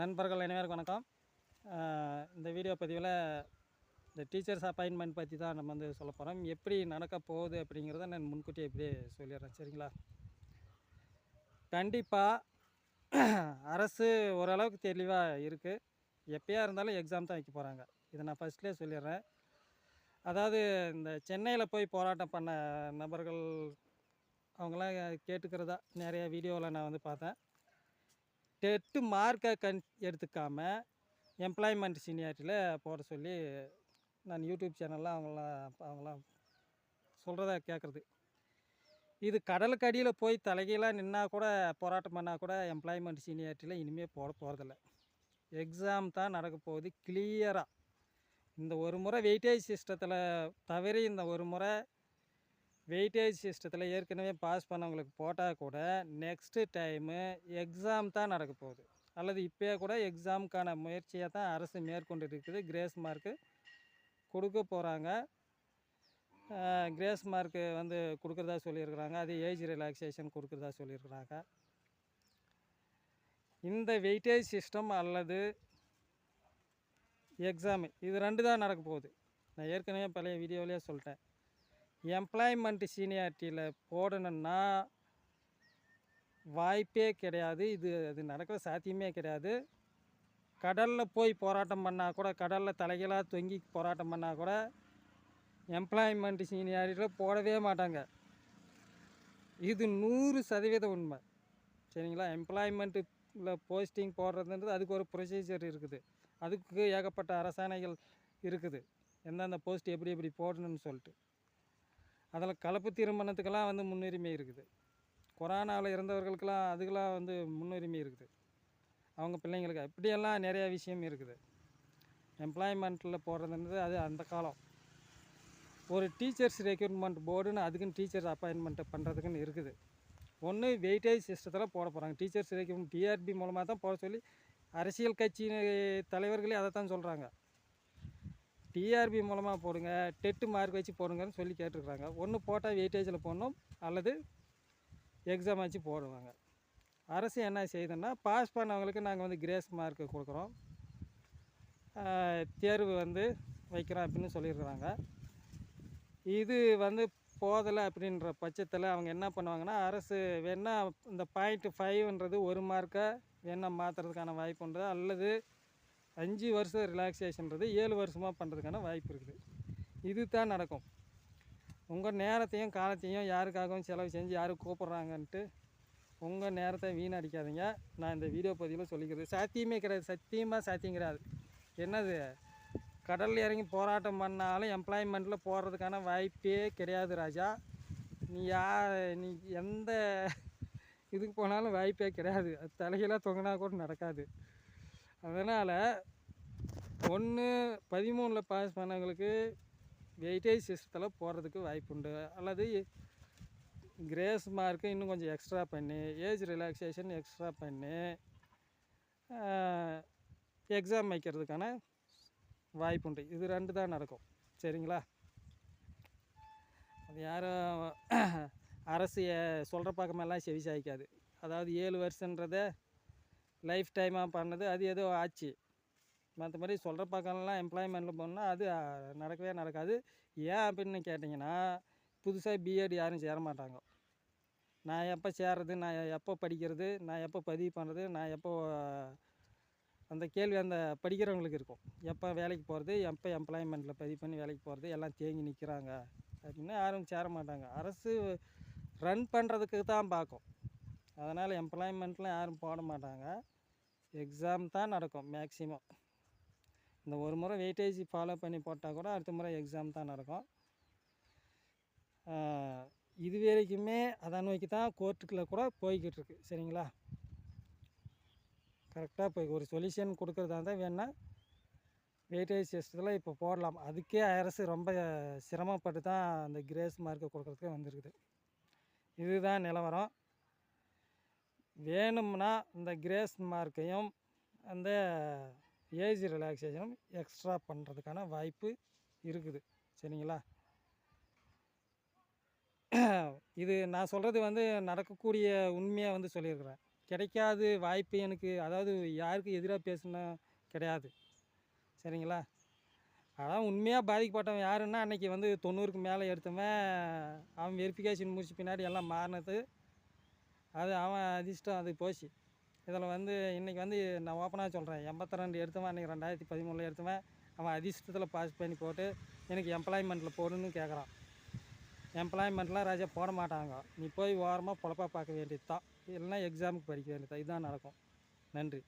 நண்பர்கள் அனைவருக்கும் வணக்கம். இந்த வீடியோ பதிவில் இந்த டீச்சர்ஸ் அப்பாயின்மெண்ட் பற்றி தான் நம்ம வந்து சொல்ல போகிறோம் எப்படி நடக்க போகுது அப்படிங்கிறத நான் முன்கூட்டியே இப்படியே சொல்லிடுறேன். சரிங்களா? கண்டிப்பாக அரசு ஓரளவுக்கு தெளிவாக இருக்குது எப்பயா இருந்தாலும் எக்ஸாம் தான் வைக்க போகிறாங்க இதை நான் ஃபஸ்ட்லேயே சொல்லிடுறேன். அதாவது இந்த சென்னையில் போய் போராட்டம் பண்ண நபர்கள் அவங்களாம் கேட்டுக்கிறதா நிறைய வீடியோவில் நான் வந்து பார்த்தேன். டெட்டு மார்க்கை கண் எடுத்துக்காமல் எம்ப்ளாய்மெண்ட் சீனியாரிட்டியில் போட சொல்லி நான் யூடியூப் சேனலில் அவங்களாம் அவங்களாம் சொல்கிறத கேட்குறது இது கடலுக்கு அடியில் போய் தலைகீழாக நின்னா கூட போராட்டம் பண்ணால் கூட எம்ப்ளாய்மெண்ட் சீனியாரிட்டியில் இனிமேல் போட போகிறதில்ல எக்ஸாம் தான் நடக்க போகுது கிளியராக இந்த ஒரு முறை வெயிட்டேஜ் சிஸ்டத்தில் தவிர இந்த ஒரு முறை வெயிட்டேஜ் சிஸ்டத்தில் ஏற்கனவே பாஸ் பண்ணவங்களுக்கு போட்டால் கூட நெக்ஸ்ட்டு டைமு எக்ஸாம் தான் நடக்க போகுது. அல்லது இப்போயே கூட எக்ஸாமுக்கான முயற்சியை தான் அரசு மேற்கொண்டு இருக்குது கிரேஸ் மார்க்கு கொடுக்க போகிறாங்க கிரேஸ் மார்க்கு வந்து கொடுக்குறதா சொல்லியிருக்கிறாங்க. அது ஏஜ் ரிலாக்ஸேஷன் கொடுக்குறதா சொல்லியிருக்கிறாங்க. இந்த வெயிட்டேஜ் சிஸ்டம் அல்லது எக்ஸாமு இது ரெண்டு தான் நடக்க போகுது. நான் ஏற்கனவே பழைய வீடியோவிலே சொல்லிட்டேன். எம்ப்ளாய்மெண்ட் சீனியாரிட்டியில் போடணுன்னா வாய்ப்பே கிடையாது. இது அது நடக்கிற சாத்தியமே கிடையாது. கடலில் போய் போராட்டம் பண்ணால் கூட கடலில் தலைகளாக தொங்கி போராட்டம் பண்ணால் கூட எம்ப்ளாய்மெண்ட் சீனியாரிட்டியில் போடவே மாட்டாங்க. இது நூறு சதவீத உண்மை. சரிங்களா? எம்ப்ளாய்மெண்ட்டில் போஸ்டிங் போடுறதுன்றது அதுக்கு ஒரு ப்ரொசீஜர் இருக்குது. அதுக்கு ஏகப்பட்ட அரசாணைகள் இருக்குது. எந்தெந்த போஸ்ட் எப்படி எப்படி போடணும்னு சொல்லிட்டு. அதில் கலப்பு திருமணத்துக்கெல்லாம் வந்து முன்னுரிமை இருக்குது. கொரோனாவில் இறந்தவர்களுக்கெல்லாம் அதுக்கெல்லாம் வந்து முன்னுரிமை இருக்குது. அவங்க பிள்ளைங்களுக்கு இப்படியெல்லாம் நிறையா விஷயம் இருக்குது. எம்ப்ளாய்மெண்ட்டில் போடுறதுன்றது அது அந்த காலம். ஒரு டீச்சர்ஸ் ரெக்யூட்மெண்ட் போர்டுன்னு அதுக்குன்னு டீச்சர்ஸ் அப்பாயின்மெண்ட்டு பண்ணுறதுக்குன்னு இருக்குது. ஒன்று வெயிட்டேஜ் சிஸ்டத்தில் போட போகிறாங்க. டீச்சர்ஸ் ரெக்ரூட்மெண்ட் டிஆர்பி மூலமாக தான் போட சொல்லி அரசியல் கட்சி தலைவர்களே அதை தான் சொல்கிறாங்க. டிஆர்பி மூலமாக போடுங்க டெட்டு மார்க் வச்சு போடுங்கன்னு சொல்லி கேட்டிருக்கிறாங்க. ஒன்று போட்டால் வெயிட்டேஜில் போடணும் அல்லது எக்ஸாம் வச்சு போடுவாங்க. அரசு என்ன செய்யுதுன்னா பாஸ் பண்ணவங்களுக்கு நாங்கள் வந்து கிரேஸ் மார்க்கு கொடுக்குறோம். தேர்வு வந்து வைக்கிறோம் அப்படின்னு சொல்லியிருக்கிறாங்க இது வந்து போதலை அப்படின்ற பட்சத்தில் அவங்க என்ன பண்ணுவாங்கன்னா அரசு வேணால் இந்த பாயிண்ட் ஃபைவ்ன்றது ஒரு மார்க்கை வேணால் மாற்றுறதுக்கான வாய்ப்புன்றது அல்லது அஞ்சு வருஷம் ரிலாக்ஸேஷன்றது ஏழு வருஷமாக பண்ணுறதுக்கான வாய்ப்பு இருக்குது. இது தான் நடக்கும். உங்கள் நேரத்தையும் காலத்தையும் யாருக்காகவும் செலவு செஞ்சு யாரும் கூப்பிட்றாங்கன்ட்டு உங்கள் நேரத்தை வீணடிக்காதீங்க. நான் இந்த வீடியோ பதிவில் சொல்லிக்கிறது சாத்தியமே கிடையாது. சத்தியமாக சாத்தியம் கிடையாது என்னது? கடலில் இறங்கி போராட்டம் பண்ணாலும் எம்ப்ளாய்மெண்ட்டில் போடுறதுக்கான வாய்ப்பே கிடையாது ராஜா. நீ யா நீ எந்த இதுக்கு போனாலும் வாய்ப்பே கிடையாது. தலைகளாக தொங்கினா கூட நடக்காது. அதனால் ஒன்று பதிமூணில் பாஸ் பண்ணவங்களுக்கு வெயிட்டேஜ் சிஸ்டத்தில் போகிறதுக்கு வாய்ப்புண்டு அல்லது கிரேஸ் மார்க்கு இன்னும் கொஞ்சம் எக்ஸ்ட்ரா பண்ணி ஏஜ் ரிலாக்ஸேஷன் எக்ஸ்ட்ரா பண்ணி எக்ஸாம் வைக்கிறதுக்கான வாய்ப்புண்டு இது ரெண்டு தான் நடக்கும். சரிங்களா? அது யாரும் அரசு சொல்கிற பக்கமெல்லாம் செவி சாய்க்காது. அதாவது ஏழு வருஷன்றத லைஃப் டைமாக பண்ணது அது ஏதோ ஆச்சு. மற்றபடி சொல்கிற பக்கம்லாம் எம்ப்ளாய்மெண்ட்டில் போனால் அது நடக்கவே நடக்காது. ஏன் அப்படின்னு கேட்டிங்கன்னா புதுசாக பிஎட் யாரும் சேர மாட்டாங்க நான் எப்போ சேர்றது நான் எப்போ படிக்கிறது நான் எப்போ பதிவு பண்ணுறது நான் எப்போ அந்த கேள்வி அந்த படிக்கிறவங்களுக்கு இருக்கும். எப்போ வேலைக்கு போகிறது எப்போ எம்ப்ளாய்மெண்ட்டில் பதிவு பண்ணி வேலைக்கு போகிறது எல்லாம் தேங்கி நிற்கிறாங்க அப்படின்னு யாரும் சேர மாட்டாங்க அரசு ரன் பண்ணுறதுக்கு தான் பார்க்கும். அதனால் எம்ப்ளாய்மெண்ட்லாம் யாரும் போட மாட்டாங்க. எக்ஸாம் தான் நடக்கும் மேக்ஸிமம் இந்த ஒரு முறை வெயிட்டேஜ் ஃபாலோ பண்ணி போட்டால் கூட அடுத்த முறை எக்ஸாம் தான் நடக்கும். இது வரைக்குமே அதை நோக்கி தான் கோர்ட்டுக்குள்ளே கூட போய்கிட்டு இருக்கு சரிங்களா? கரெக்டாக போய் ஒரு சொல்யூஷன் கொடுக்குறதா இருந்தால் வேணால் வெயிட்டேஜ் சிஸ்டத்தில் இப்போ போடலாம். அதுக்கே அரசு ரொம்ப சிரமப்பட்டு தான் அந்த கிரேஸ் மார்க்கை கொடுக்குறதுக்கு வந்திருக்குது. இதுதான் நிலவரம். வேணும்னா இந்த கிரேஸ் மார்க்கையும் அந்த ஏஜ் ரிலாக்ஸேஷனும் எக்ஸ்ட்ரா பண்ணுறதுக்கான வாய்ப்பு இருக்குது. சரிங்களா? இது நான் சொல்கிறது வந்து நடக்கக்கூடிய உண்மையாக வந்து சொல்லியிருக்கிறேன். கிடைக்காது வாய்ப்பு எனக்கு அதாவது யாருக்கும் எதிராக பேசுனா கிடையாது. சரிங்களா? அதான் உண்மையாக பாதிக்கப்பட்டவன் யாருன்னா அன்றைக்கி வந்து தொண்ணூறுக்கு மேலே எடுத்தவன் அவன் வெரிஃபிகேஷன் முடிச்ச பின்னாடி எல்லாம் மாறினது அது அவன் அதிர்ஷ்டம் அது போச்சு. இதில் வந்து இன்றைக்கி வந்து நான் ஓப்பனாக சொல்கிறேன் எண்பத்தி ரெண்டு எடுத்தவன் அன்றைக்கி ரெண்டாயிரத்தி பதிமூணில் எடுத்தவன் அவன் அதிர்ஷ்டத்தில் பாஸ் பண்ணி போட்டு எனக்கு எம்ப்ளாய்மெண்ட்டில் போடுன்னு கேட்குறான் எம்ப்ளாய்மெண்ட்லாம் ராஜா போட மாட்டாங்க. நீ போய் ஓரமாக பொழப்பா பார்க்க வேண்டியது தான் இல்லைன்னா எக்ஸாமுக்கு படிக்க வேண்டியது தான் இதுதான் நடக்கும். நன்றி.